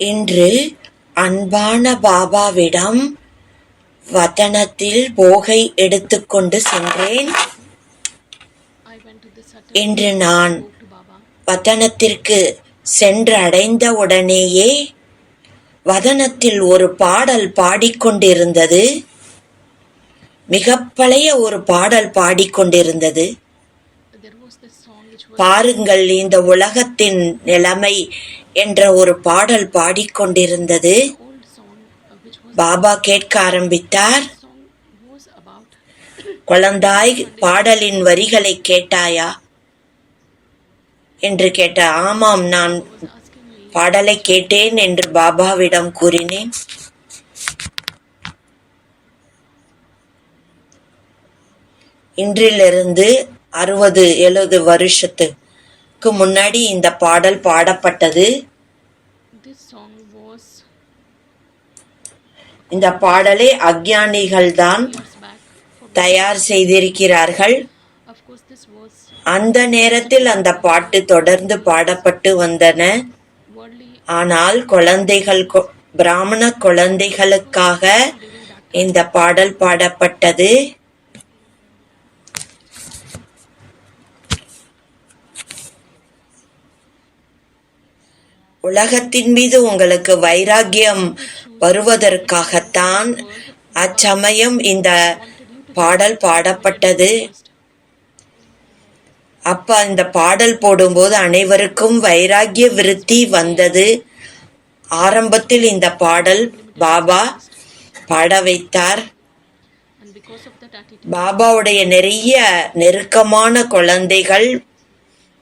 இன்று அன்பான பாபாவிடம் வதனத்தில் போகை எடுத்துக்கொண்டு சென்றேன். இன்று நான் வதனத்திற்கு சென்றடைந்த உடனேயே வதனத்தில் ஒரு பாடல் பாடிக்கொண்டிருந்தது. மிகப்பழைய ஒரு பாடல் பாடிக்கொண்டிருந்தது. பாருங்கள் இந்த உலகத்தின் நிலைமை என்ற ஒரு பாடல் பாடிக்கொண்டிருந்தது. பாபா கேட்க ஆரம்பித்தார். குழந்தாய் பாடலின் வரிகளை கேட்டாயா? என்று கேட்ட ஆமாம் நான் பாடலை கேட்டேன் என்று பாபாவிடம் கூறினேன். இன்றிலிருந்து அறுபது எழுபது வருஷத்துக்கு முன்னாடி இந்த பாடல் பாடப்பட்டது. இந்த பாடலை back for தயார் செய்திருக்கிறார்கள். அந்த நேரத்தில் அந்த பாட்டு தொடர்ந்து பாடப்பட்டு வந்தன. ஆனால் குழந்தைகள் பிராமண குழந்தைகளுக்காக இந்த பாடல் பாடப்பட்டது. உலகத்தின் மீது உங்களுக்கு வைராகியம் வருவதற்காகத்தான் அச்சமயம் இந்த பாடல் பாடப்பட்டது. அப்ப இந்த பாடல் போடும்போது அனைவருக்கும் வைராகிய விருத்தி வந்தது. ஆரம்பத்தில் இந்த பாடல் பாபா பாட வைத்தார். பாபாவுடைய நிறைய நெருக்கமான குழந்தைகள்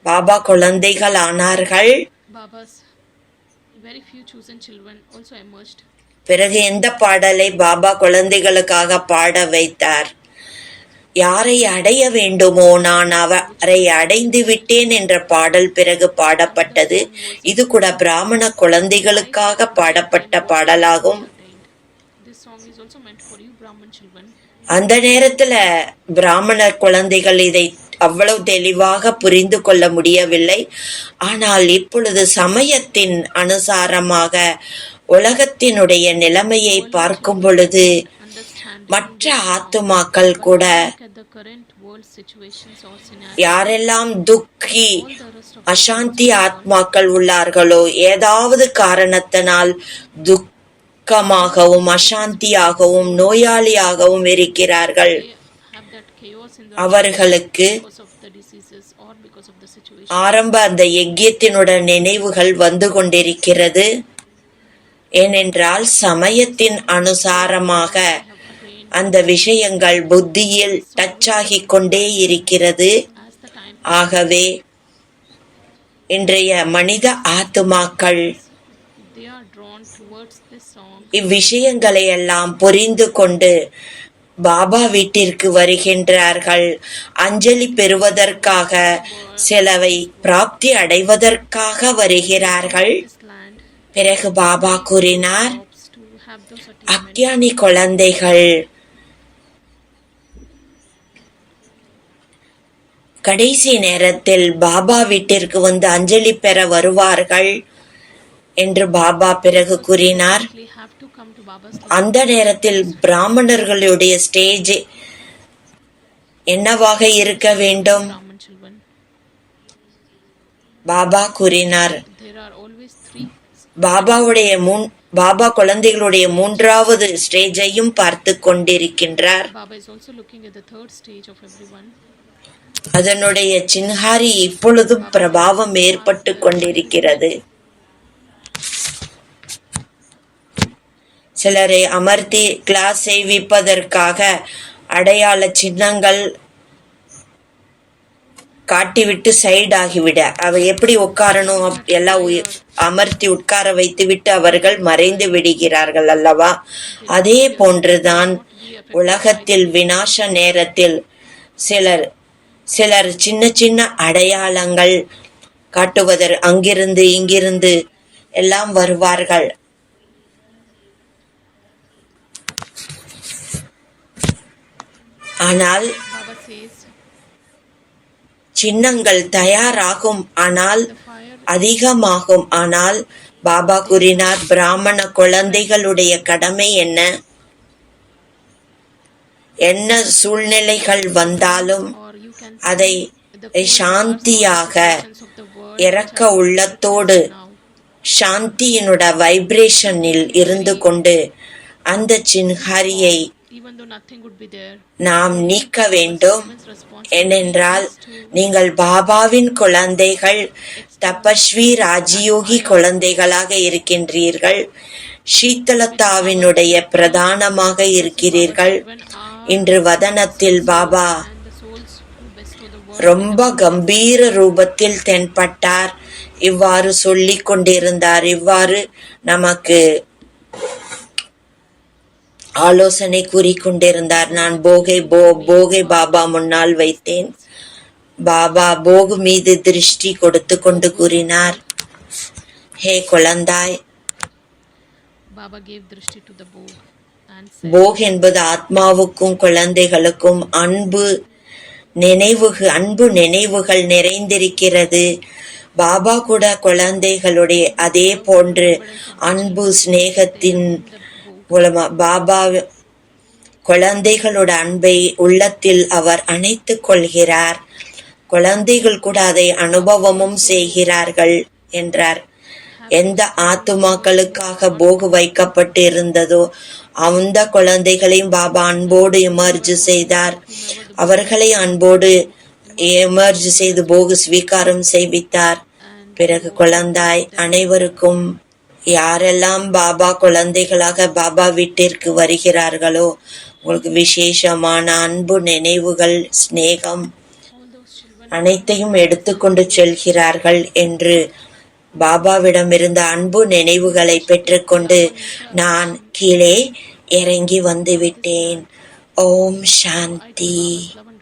பாபா குழந்தைகள் ஆனார்கள். பிறகு எந்த பாடலை பாபா குழந்தைகளுக்காக பாட வைத்தார். யாரை அடைய வேண்டுமோ நான் அவரை அடைந்து விட்டேன் என்ற பாடல் பிறகு பாடப்பட்டது. இது கூட பிராமண குழந்தைகளுக்காக பாடப்பட்ட பாடலாகும். அந்த நேரத்துல பிராமணர் குழந்தைகள் இதை அவ்வளவு தெளிவாக புரிந்து கொள்ள முடியவில்லை. ஆனால் இப்பொழுது சமயத்தின் அனுசாரமாக உலகத்தினுடைய நிலைமையை பார்க்கும் பொழுது மற்ற ஆத்துமாக்கள் கூட யாரெல்லாம் துக்கி அசாந்தி ஆத்மாக்கள் உள்ளார்களோ ஏதாவது காரணத்தினால் துக்கமாகவும் அசாந்தியாகவும் நோயாளியாகவும் இருக்கிறார்கள். அவர்களுக்கு ஆரம்ப அந்த யஜ்யத்தினுடன் நினைவுகள் வந்து கொண்டிருக்கிறது. ஏனென்றால் சமயத்தின் அனுசாரமாக அந்த விஷயங்கள் புத்தியில் டச் ஆகிக் கொண்டே இருக்கிறது. ஆகவே இன்றைய மனித ஆத்துமாக்கள் இவ்விஷயங்களை எல்லாம் புரிந்து கொண்டு பாபா வீட்டிற்கு வருகின்றார்கள். அஞ்சலி பெறுவதற்காக செலவை பிராப்தி அடைவதற்காக வருகிறார்கள். பிறகு பாபா கூறினார் அக்ஞானி குழந்தைகள் கடைசி நேரத்தில் பாபா வீட்டிற்கு வந்து அஞ்சலி பெற வருவார்கள் என்று பாபா பிறகு கூறினார். அந்த நேரத்தில் பிராமணர்களுடைய ஸ்டேஜ் என்னவாக இருக்க வேண்டும்? பாபா கூறினார். பாபாவுடைய மூன் பாபா குழந்தைகளுடைய மூன்றாவது ஸ்டேஜையும் பார்த்து கொண்டிருக்கின்றார். அதனுடைய சின்ஹாரி இப்பொழுதும் பிரபாவம் ஏற்பட்டு கொண்டிருக்கிறது. சிலரை அமர்த்தி கிளாஸ் செய்விப்பதற்காக அடையாள சின்னங்கள் காட்டிவிட்டு சைடு ஆகிவிட. அவ எப்படி உட்காரணும்? எல்லாம் அமர்த்தி உட்கார வைத்துவிட்டு அவர்கள் மறைந்து விடுகிறார்கள் அல்லவா? அதே போன்றுதான் உலகத்தில் வினாச நேரத்தில் சிலர் சிலர் சின்ன சின்ன அடையாளங்கள் காட்டுவதர் அங்கிருந்து இங்கிருந்து எல்லாம் வருவார்கள். ஆனால் சின்னங்கள் தயாராகும் ஆனால் அதிகமாகும். ஆனால் பாபா கூறினார் பிராமண குழந்தைகளுடைய கடமை என்ன? என்ன சூழ்நிலைகள் வந்தாலும் அதை சாந்தியாக இறக்க உள்ளத்தோடு சாந்தியினோட வைப்ரேஷனில் இருந்து கொண்டு அந்த சின்ஹாரியை நாம் நீக்க வேண்டும். ஏனென்றால் நீங்கள் பாபாவின் குழந்தைகள் தபஸ்வி ராஜயோகி குழந்தைகளாக இருக்கின்றீர்கள். சீத்தலத்தாவினுடைய பிரதானமாக இருக்கிறீர்கள். இன்று வதனத்தில் பாபா ரொம்ப கம்பீர ரூபத்தில் தென்பட்டார். இவ்வாறு சொல்லிக் கொண்டிருந்தார். இவ்வாறு நமக்கு ஆலோசனை கூறிக்கொண்டிருந்தார். நான் போகை போ போகை பாபா முன்னால் வைத்தேன். பாபா போகு மீது திருஷ்டி கொடுத்து கொண்டு கூறினார். ஹே குழந்தாய் போக் என்பது ஆத்மாவுக்கும் குழந்தைகளுக்கும் அன்பு நினைவுகள் அன்பு நினைவுகள் நிறைந்திருக்கிறது. பாபா கூட குழந்தைகளுடைய அதே போன்று அன்பு சிநேகத்தின் மூலமா பாபா குழந்தைகளோட அன்பை உள்ளத்தில் அவர் அணைத்துக் கொள்கிறார். குழந்தைகள் கூட அதை அனுபவமும் செய்கிறார்கள் என்றார். எந்த ஆத்துமாக்களுக்காக போகு வைக்கப்பட்டு இருந்ததோ அந்த குழந்தைகளையும் பாபா அன்போடு எமர்ஜ் செய்தார். அவர்களை அன்போடு எமர்ஜ் செய்து போகு ஸ்வீகாரம் செய்வித்தார். பிறகு குழந்தாய் அனைவருக்கும் யாரெல்லாம் பாபா குழந்தைகளாக பாபா வீட்டிற்கு வருகிறார்களோ உங்களுக்கு விசேஷமான அன்பு நினைவுகள் சிநேகம் அனைத்தையும் எடுத்துக்கொண்டு செல்கிறார்கள் என்று பாபாவிடம் இருந்த அன்பு நினைவுகளை பெற்றுக்கொண்டு நான் கீழே இறங்கி வந்துவிட்டேன் ஓம் சாந்தி.